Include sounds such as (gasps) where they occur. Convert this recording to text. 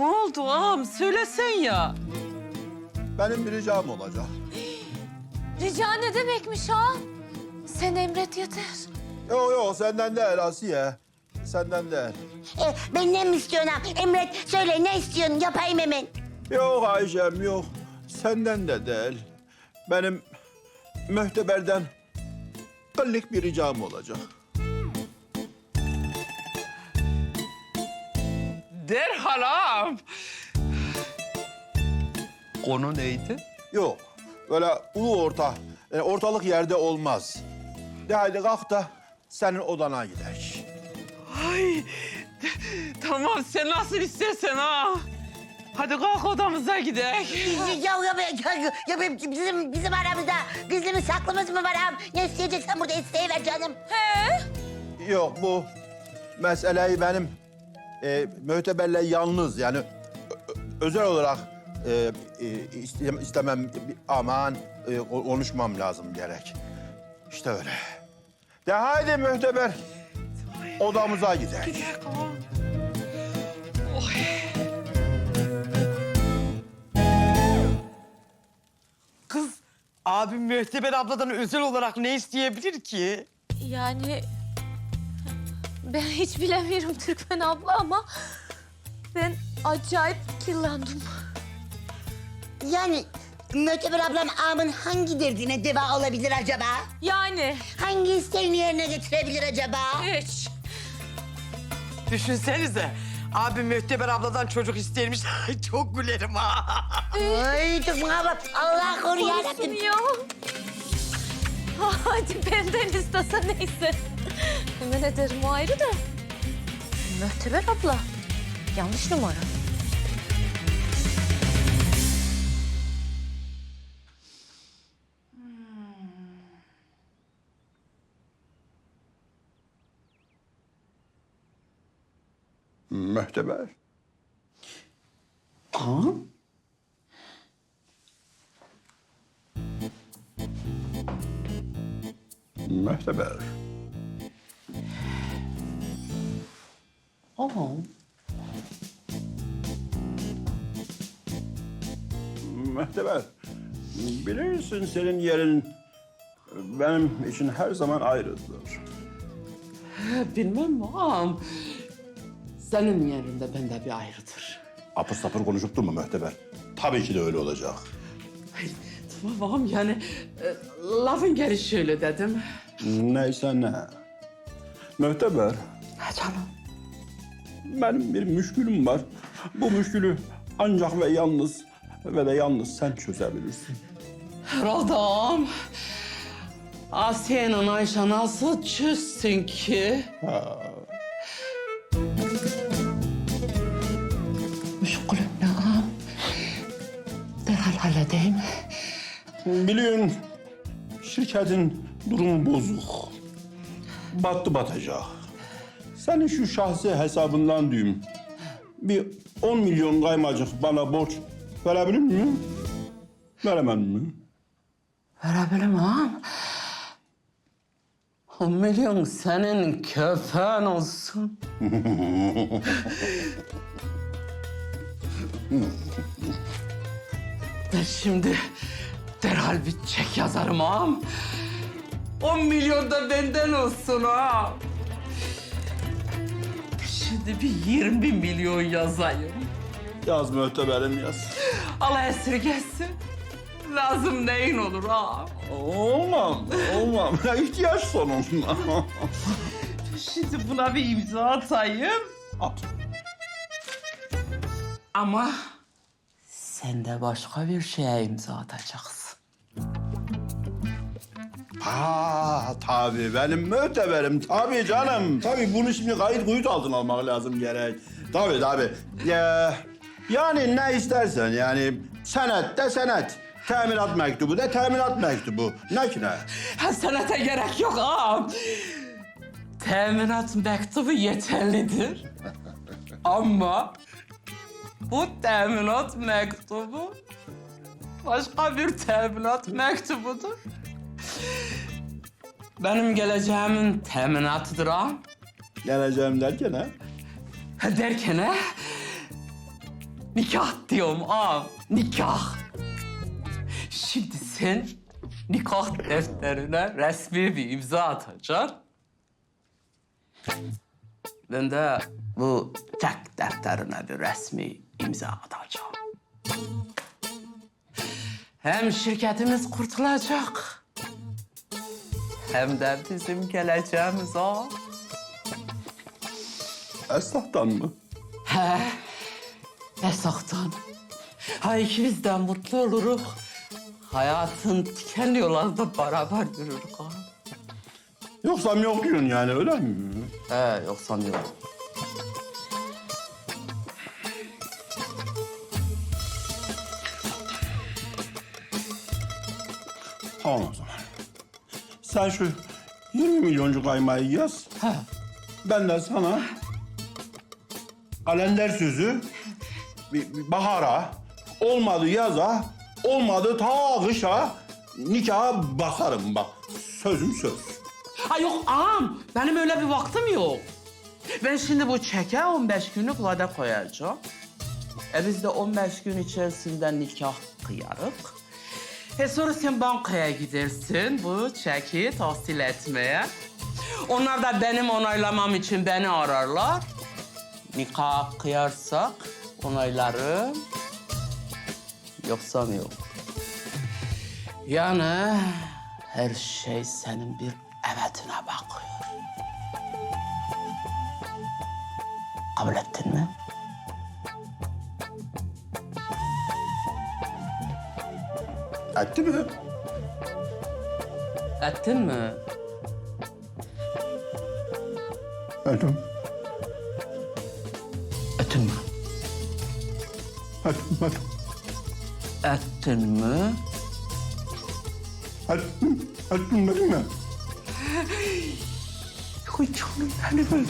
Ne oldu ağam? Söylesen ya. Benim bir ricam olacak. (gasps) Rica ne demekmiş ha? Sen emret yeter. Yok yok senden değil Asiye. Senden değil. E, benden mi istiyorsun ha? Emret söyle ne istiyorsun yapayım hemen. Yok Ayşem yok. Senden de değil. Benim mühteberden kıllık bir ricam olacak. Derhal ağam. Konu neydi? Yok. Böyle ulu orta, yani ortalık yerde olmaz. De haydi kalk da senin odana gidelim. Ay tamam sen nasıl istersen ha. Hadi kalk odamıza gidelim. Ya, ya, ya, ya, ya bizim, bizim aramızda gizlimiz saklımız mı var ha? Ne isteyeceksen burada isteyiver canım. Yok bu meseleyi benim e, mühteberle yalnız yani özel olarak e, e, iste- istemem aman e, ko- konuşmam lazım gerek. İşte öyle. De haydi mühteber odamıza gidelim. Kız, abim Mühteber abladan özel olarak ne isteyebilir ki? Yani ben hiç bilemiyorum Türkmen abla ama ben acayip kirlendim. Yani Möteber ablam ağamın hangi derdine deva olabilir acaba? Yani Hangi isteğini yerine getirebilir acaba? hiç. Düşünsenize, abim Mühteber abladan çocuk istermiş. Çok gülerim ha. Ay Türkmen abla Allah koru Korusun yarabbim. ya. Hadi benden istesen neyse. Hemen ederim o ayrı da. Möhteber abla. Yanlış numara. Mühteber. Mühteber. Ağam. Mühteber. Bilirsin senin yerin benim için her zaman ayrıdır. Bilmem ağam? Senin yerinde bende bir ayrıdır. Apır sapır konuşup durma Mühteber. Tabii ki de öyle olacak. Ay, tamam ağam yani e, lafın gelişi öyle dedim. Neyse ne. Mühteber, Ha canım. Benim bir müşkülüm var. Bu müşkülü ancak ve yalnız ve de yalnız sen çözebilirsin. Ağam. Asiye'nin Ayşe nasıl çözsün ki? Müşkülüm ne ağam? Derhal halledeyim. Biliyorsun şirketin durumu bozuk. Battı batacak. Senin şu şahsi hesabından diyeyim. Bir 10 milyon kaymacık bana borç verebilir miyim? Veremem mi? Verebilirim ağam. O milyon senin köfen olsun. ben şimdi derhal bir çek yazarım ağam. On milyon da benden olsun ağam. Şimdi bir yirmi milyon yazayım. Yaz mühteberim yaz. Allah esirgesin. Lazım neyin olur ağam. Olmam, olmam. İhtiyaç sonunda. Şimdi buna bir imza atayım. At. Ama sen de başka bir şeye imza atacaksın. Ha tabii benim müteberim tabii canım. Tabii bunu şimdi kayıt kuyut altına almak lazım gerek. Tabii tabii. Ya, yani ne istersen yani senet de senet. Teminat mektubu da teminat mektubu. Ne ki ne? Ha senete gerek yok ağam. Teminat mektubu yeterlidir. (laughs) Ama bu teminat mektubu başka bir teminat mektubudur. Benim geleceğimin teminatıdır ağam. Geleceğim derken ha? Derken he, Nikah diyorum ağam, nikah. Şimdi sen nikah defterine resmi bir imza atacaksın. Ben de bu çek defterine bir resmi imza atacağım. Hem şirketimiz kurtulacak. Hem de bizim geleceğimiz o. Esnaftan mı? He, esaktan. Ha ikimiz de mutlu oluruz. Hayatın dikenli yollarında beraber yürürük ha. Yoksa yok diyorsun yani öyle mi? He, yoksa yok. Tamam o zaman. Sen şu 20 milyoncuk kaymayı yaz. He. Ben de sana kalender sözü bir, bir bahara, olmadı yaza, olmadı ta kışa nikaha basarım bak. Sözüm söz. Ha yok ağam, benim öyle bir vaktim yok. Ben şimdi bu çeke 15 günlük vade koyacağım. E biz de 15 gün içerisinde nikah kıyarık. E sonra sen bankaya gidersin bu çeki tahsil etmeye. Onlar da benim onaylamam için beni ararlar. Nikah kıyarsak onaylarım. Yoksa yok. Yani her şey senin bir evetine bakıyor. Kabul ettin mi? Etti mi? Ettin mi? Ettim. Ettin mi? Ettim, ettim. Ettin mi? Ettim, ettim dedim mi? Oy canım benim.